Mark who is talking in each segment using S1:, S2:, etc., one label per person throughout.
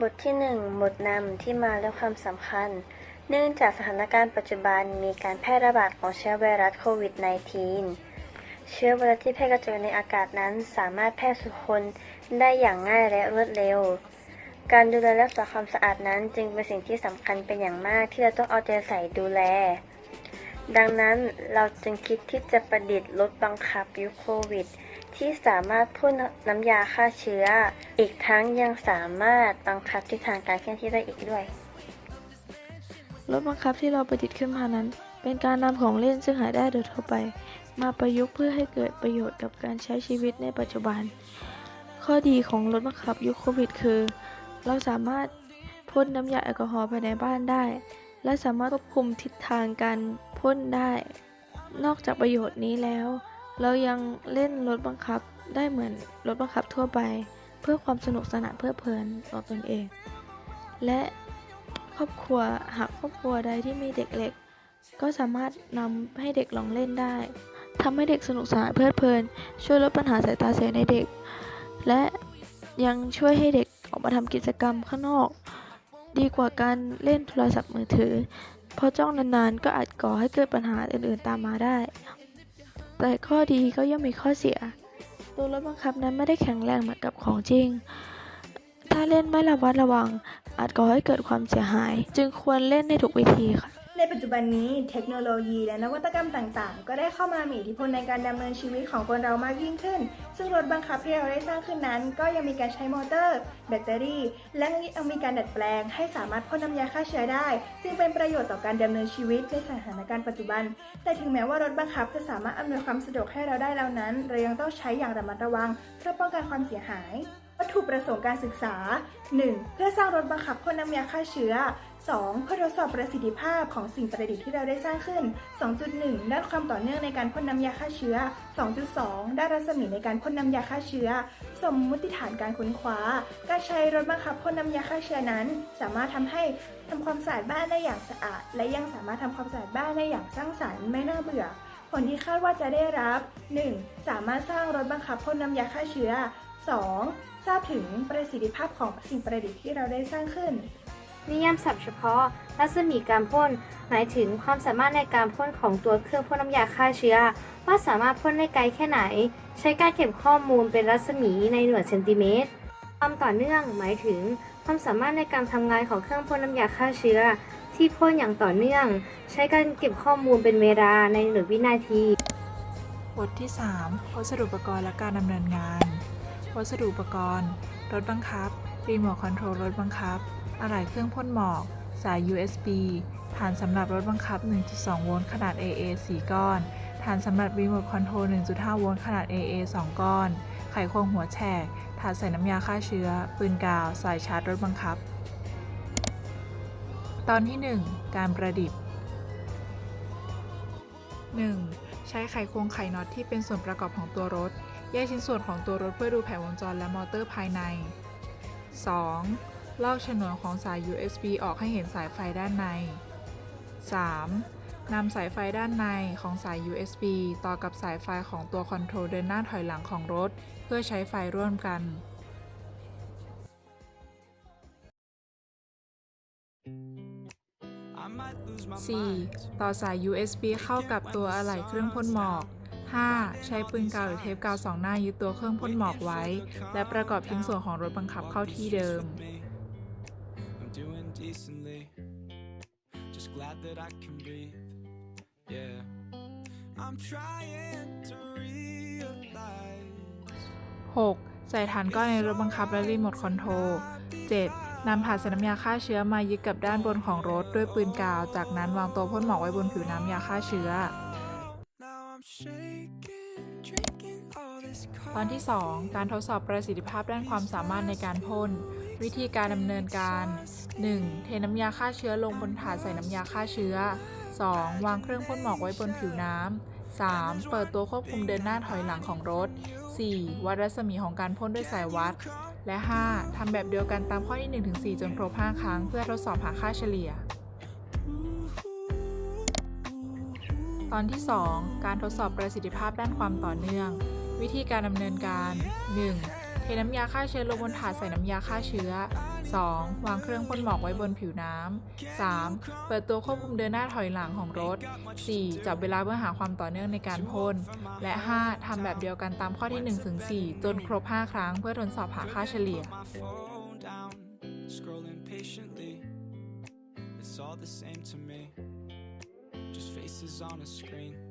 S1: บทที่ 1 บทนำที่มาและความสำคัญ เนื่องจากสถานการณ์ปัจจุบันมีการแพร่ระบาดของเชื้อไวรัสโควิด -19 เชื้อไวรัสที่แพร่กระจายในอากาศนั้นสามารถแพร่สู่คนได้อย่างง่ายและรวดเร็ว การดูแลรักษาความสะอาดนั้นจึงเป็นสิ่งที่สำคัญเป็นอย่างมากที่เราต้องเอาใจใส่ดูแล ดังนั้นเราจึงคิดที่จะประดิษฐ์รถบังคับยุคโควิด ที่สามารถพ่นน้ำยาฆ่าเชื้อ อีกทั้งยังสามารถบังคับทิศทางการเคลื่อนที่ได้อีกด้วย
S2: รถบังคับที่เราประดิษฐ์ขึ้นมานั้น เป็นการนำของเล่นซึ่งหาได้โดยทั่วไป มาประยุกต์เพื่อให้เกิดประโยชน์กับการใช้ชีวิตในปัจจุบัน ข้อดีของรถบังคับยุคโควิด คือ เราสามารถพ่นน้ำยาแอลกอฮอล์ภายในบ้านได้ และสามารถควบคุมทิศทางการพ่นได้ นอกจากประโยชน์นี้แล้ว เรายังเล่นรถบังคับได้เหมือนรถบังคับทั่วไป เพื่อความสนุกสนานเพลิดเพลินต่อตนเอง และครอบครัวหากครอบครัวใดที่มีเด็กเล็ก ก็สามารถนำให้เด็กลองเล่นได้ทำให้เด็กสนุกสนานเพลิดเพลิน ช่วยลดปัญหาสายตาเสียในเด็ก และยังช่วยให้เด็กออกมาทำกิจกรรมข้างนอก ดีกว่าการเล่นโทรศัพท์มือถือ เพราะจ้องนานๆ ก็อาจก่อให้เกิดปัญหาอื่นๆตามมาได้ แต่ข้อดีก็ย่อมมีข้อเสีย ตัวรถบังคับนั้นไม่ได้แข็งแรงเหมือนกับของจริง ถ้าเล่นไม่ระวัดระวัง อาจก่อให้เกิดความเสียหาย จึงควรเล่นในถูกวิธีค่ะ
S3: ในปัจจุบันนี้เทคโนโลยีและนวัตกรรมต่างๆ ก็ได้เข้ามามีอิทธิพลในการดำเนินชีวิตของคนเรามากยิ่งขึ้น ซึ่งรถบังคับที่เราได้สร้างขึ้นนั้น ก็ยังมีการใช้มอเตอร์ แบตเตอรี่ และยังมีการดัดแปลง ให้สามารถพ่นน้ำยาฆ่าเชื้อได้ ซึ่งเป็นประโยชน์ต่อการดำเนินชีวิตในสถานการณ์ปัจจุบัน แต่ถึงแม้ว่ารถบังคับจะสามารถอำนวยความสะดวกให้เราได้แล้วนั้น เรายังต้องใช้อย่างระมัดระวัง เพื่อป้องกันความเสียหายวัตถุประสงค์การศึกษา 1. เพื่อสร้างรถบังคับพ่นน้ำยาฆ่าเชื้อ 2. เพื่อทดสอบประสิทธิภาพของสิ่งประดิษฐ์ที่เราได้สร้างขึ้น 2.1 ด้านความต่อเนื่องในการพ่นน้ำยาฆ่าเชื้อ 2.2 ด้านรัศมีในการพ่นน้ำยาฆ่าเชื้อ สมมุติฐานการค้นคว้า การใช้รถบังคับพ่นน้ำยาฆ่าเชื้อนั้น สามารถทำให้ทำความสะอาดบ้านได้อย่างสะอาด และยังสามารถทำความสะอาดบ้านได้อย่างสร้างสรรค์ไม่น่าเบื่อผลที่คาดว่าจะได้รับ 1. สามารถสร้างรถบังคับพ่นน้ำยาฆ่าเชื้อ 2. ทราบถึงประสิทธิภาพของสิ่งประดิษฐ์ที่เราได้สร้างขึ้น
S4: นิยามศัพท์เฉพาะ รัศมีการพ่น หมายถึงความสามารถในการพ่นของตัวเครื่องพ่นน้ำยาฆ่าเชื้อ ว่าสามารถพ่นได้ไกลแค่ไหน ใช้การเก็บข้อมูลเป็นรัศมีในหน่วยเซนติเมตร ความต่อเนื่องหมายถึง ความสามารถในการทำงานของเครื่องพ่นน้ำยาฆ่าเชื้อ ที่พ่นอย่างต่อเนื่อง ใช้การเก็บข้อมูลเป็นเวลาในหน่วยวินาที
S5: บทที่ 3 วัสดุอุปกรณ์และการดำเนินงาน วัสดุอุปกรณ์ รถบังคับ รีโมทคอนโทรลรถบังคับ อะไหล่เครื่องพ่นหมอก สาย USB ฐานสำหรับรถบังคับ 1.2 โวลต์ขนาด AA 4 ก้อน ฐานสำหรับรีโมทคอนโทรล 1.5 โวลต์ขนาด AA 2 ก้อน ไขควงหัวแฉก ถาดใส่น้ำยาฆ่าเชื้อ ปืนกาว สายชาร์จรถบังคับ ตอนที่ 1 การประดิษฐ์ 1. ใช้ไขควงไขน็อตที่เป็นส่วนประกอบของตัวรถ แยกชิ้นส่วนของตัวรถเพื่อดูแผงวงจรและมอเตอร์ภายใน 2. ลอกฉนวนของสาย USB ออกให้เห็นสายไฟด้านใน 3. นำสายไฟด้านในของสาย USB ต่อกับสายไฟของตัวคอนโทรลเดินหน้าถอยหลังของรถ เพื่อใช้ไฟร่วมกัน 4. ต่อสาย USB เข้ากับตัวอะไหล่เครื่องพ่นหมอก 5. ใช้ปืนกาวหรือเทปกาวสองหน้ายึดตัวเครื่องพ่นหมอกไว้ และประกอบชิ้นส่วนของรถบังคับเข้าที่เดิม
S6: decently. Just glad that I can breathe. Yeah. I'm trying to realize.
S5: 6. ใส่ฐานก้อนในรถบังคับและรีโมทคอนโทรล 7. นำถาดใส่น้ำยาฆ่าเชื้อมายึดกับด้านบนของรถด้วยปืนกาว จากนั้นวางตัวพ่นหมอกไว้บนผิวน้ำยาฆ่าเชื้อ
S6: Now I'm shaking, drinking all this
S5: ตอนที่ 2 การทดสอบประสิทธิภาพด้านความสามารถในการพ่น วิธีการดำเนินการ 1. เทน้ำยาฆ่าเชื้อลงบนถาดใส่น้ำยาฆ่าเชื้อ 2. วางเครื่องพ่นหมอกไว้บนผิวน้ำ 3. เปิดตัวควบคุมเดินหน้าถอยหลังของรถ 4. วัดรัศมีของการพ่นด้วยสายวัด และ 5. ทำแบบเดียวกันตามข้อที่ 1-4 จนครบ 5 ครั้ง เพื่อทดสอบหาค่าเฉลี่ย ตอนที่ 2 การทดสอบประสิทธิภาพด้านความต่อเนื่อง วิธีการดำเนินการ 1. เทน้ำยาฆ่าเชื้อลงบนถาดใส่น้ำยาฆ่าเชื้อ 2. วางเครื่องพ่นหมอกไว้บนผิวน้ำ 3. เปิดตัวควบคุมเดินหน้าถอยหลังของรถ 4. จับเวลาเพื่อหาความต่อเนื่องในการพ่น และ 5. ทำแบบเดียวกันตามข้อที่1ถึง4จนครบ 5 ครั้งเพื่อทดสอบหาค่าเฉลี่ย
S6: scrolling patiently. It's all the same to me, just faces on a screen.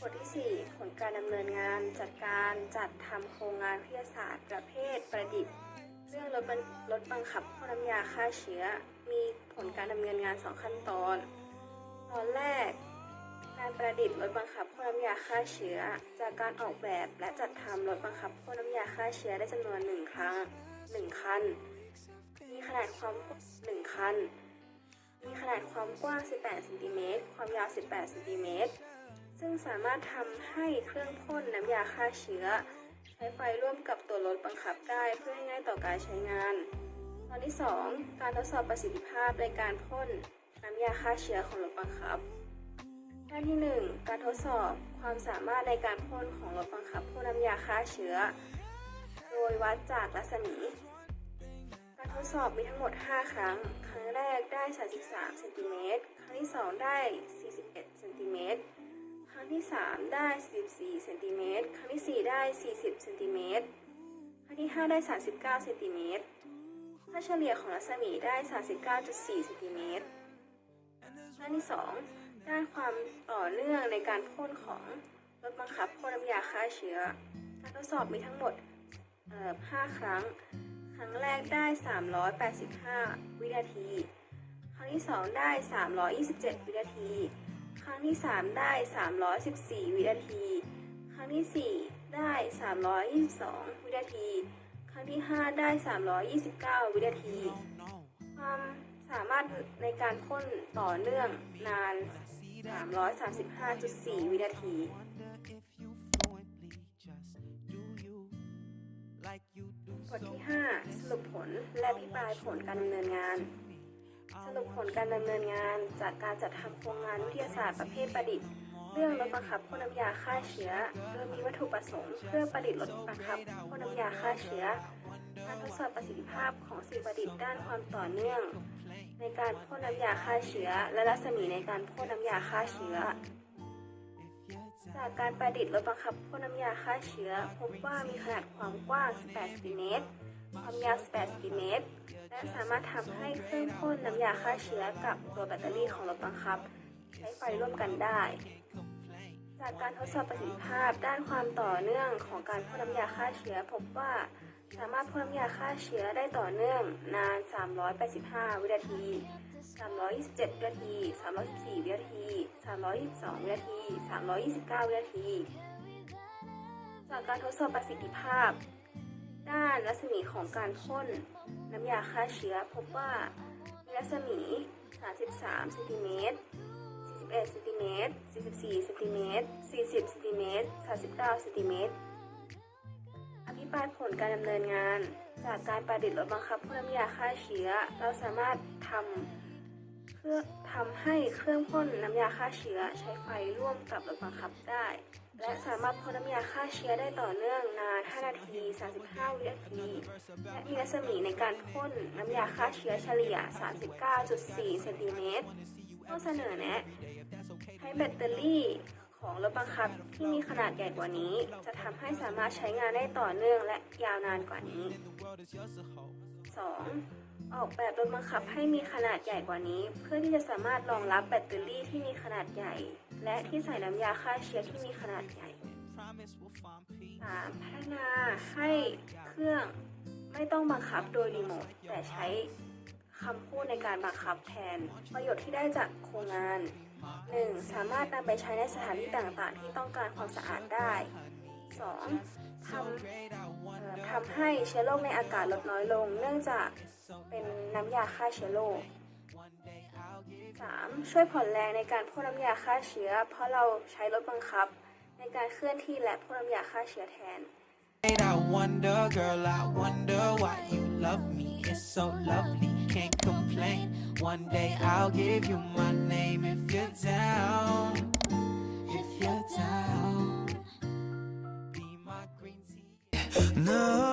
S1: บทที่ 4 ผลการดำเนินงานจัดการจัดทำโครงงานวิทยาศาสตร์ ประเภทประดิษฐ์เรื่องรถบังรถบังคับพ่นน้ำยาฆ่าเชื้อ มีผลการดำเนินงาน 2 ขั้นตอน ตอนแรก การประดิษฐ์รถบังคับพ่นน้ำยาฆ่าเชื้อ จากการออกแบบและจัดทำรถบังคับพ่นน้ำยาฆ่าเชื้อได้จำนวน 1 ครั้ง 1 คัน มีขนาดความกว้าง1คัน มีขนาดความกว้าง 18เซนติเมตรความยาว 18เซนติเมตร ซึ่งสามารถทำให้เครื่องพ่นน้ำยาฆ่าเชื้อ ใช้ไฟร่วมกับตัวรถบังคับได้เพื่อให้ง่ายต่อการใช้งาน ตอนที่ 2 การทดสอบประสิทธิภาพในการพ่นน้ำยาฆ่าเชื้อของรถบังคับ ด้านที่ 1 การทดสอบความสามารถในการพ่นของรถบังคับพ่นน้ำยาฆ่าเชื้อ โดยวัดจากรัศมี การทดสอบมีทั้งหมด 5 ครั้ง ครั้งแรกได้ 33เซนติเมตรครั้งที่ 2 ได้ 41เซนติเมตร ครั้งที่ 3 ได้14เซนติเมตรครั้งที่ 4 ได้ 40เซนติเมตรครั้งที่ 5 ได้ 39เซนติเมตรค่าเฉลี่ยของรัศมีได้ 39.4เซนติเมตรด้านที่ 2 ด้านความต่อเนื่องในการพ่นของรถบังคับพ่นน้ำยาฆ่าเชื้อ การทดสอบมีทั้งหมด 5 ครั้ง ครั้งแรกได้ 385 วินาที ครั้งที่ 2 ได้ 327 วินาที ครั้งที่ 3 ได้ 314 วินาที ครั้งที่ 4 ได้ 322 วินาที ครั้งที่ 5 ได้ 329 วินาที ความสามารถในการพ่นต่อเนื่องนาน 335.4 วินาที บทที่ 5 สรุปผลและอธิบายผลการดำเนินงาน สรุปผลการดำเนินงานจากการจัดทำโครงงานวิทยาศาสตร์ประเภทประดิษฐ์ เรื่องรถบังคับพ่นน้ำยาฆ่าเชื้อ โดยมีวัตถุประสงค์เพื่อประดิษฐ์รถบังคับพ่นน้ำยาฆ่าเชื้อการทดสอบประสิทธิภาพของสิ่งประดิษฐ์ด้านความต่อเนื่อง ในการพ่นน้ำยาฆ่าเชื้อ และรัศมีในการพ่นน้ำยาฆ่าเชื้อ จากการประดิษฐ์รถบังคับพ่นน้ำยาฆ่าเชื้อ พบว่ามีขนาดความกว้าง 18ซนเมตรความยาว 18ซนเมตร และสามารถทำให้เครื่องพ่นน้ำยาฆ่าเชื้อกับตัวแบตเตอรี่ของรถบังคับ ใช้ไฟร่วมกันได้ จากการทดสอบประสิทธิภาพด้านความต่อเนื่องของการพ่นน้ำยาฆ่าเชื้อ พบว่าสามารถพ่นน้ำยาฆ่าเชื้อได้ต่อเนื่องนาน 385 วินาที 327 วินาที 314 วินาที 322 วินาที 329 วินาที จากการทดสอบประสิทธิภาพ ด้านรัศมีของการพ่นน้ำยาฆ่าเชื้อ พบว่ามีรัศมี 33เซนติเมตร41เซนติเมตร44เซนติเมตร40เซนติเมตร39เซนติเมตรอภิปรายผลการดำเนินงาน จากการประดิษฐ์รถบังคับพ่นน้ำยาฆ่าเชื้อ เราสามารถทำเพื่อทำให้เครื่องพ่นน้ำยาฆ่าเชื้อใช้ไฟร่วมกับรถบังคับได้ และสามารถพ่นน้ำยาฆ่าเชื้อได้ต่อเนื่องนาน 5 นาที 35 วินาที และมีรัศมีในการพ่นน้ำยาฆ่าเชื้อเฉลี่ย 39.4 เซนติเมตรข้อเสนอแนะ ให้แบตเตอรี่ของรถบังคับที่มีขนาดใหญ่กว่านี้ จะทำให้สามารถใช้งานได้ต่อเนื่องและยาวนานกว่านี้ 2. ออกแบบรถบังคับให้มีขนาดใหญ่กว่านี้ เพื่อที่จะสามารถรองรับแบตเตอรี่ที่มีขนาดใหญ่ และที่ใส่น้ำยาฆ่าเชื้อที่มีขนาดใหญ่ 3. พัฒนาให้เครื่องไม่ต้องบังคับโดยรีโมทแต่ใช้คำพูดในการบังคับแทน ประโยชน์ที่ได้จากโครงงาน 1. สามารถนำไปใช้ในสถานที่ต่างๆ ที่ต้องการความสะอาดได้ 2. ทำทำให้เชื้อโรคในอากาศลดน้อยลง เนื่องจากเป็นน้ำยาฆ่าเชื้อโรค 3. ช่วยผ่อนแรงในการพ่นน้ำยาฆ่าเชื้อ เพราะเราใช้รถบังคับ ในการเคลื่อนที่และพ่นน้ำยาฆ่าเชื้อแทน And
S6: I wonder, girl, I wonder why you love me. It's so lovely, can't complain. One day I'll give you my name if you're down. If you're down, be my green tea. No.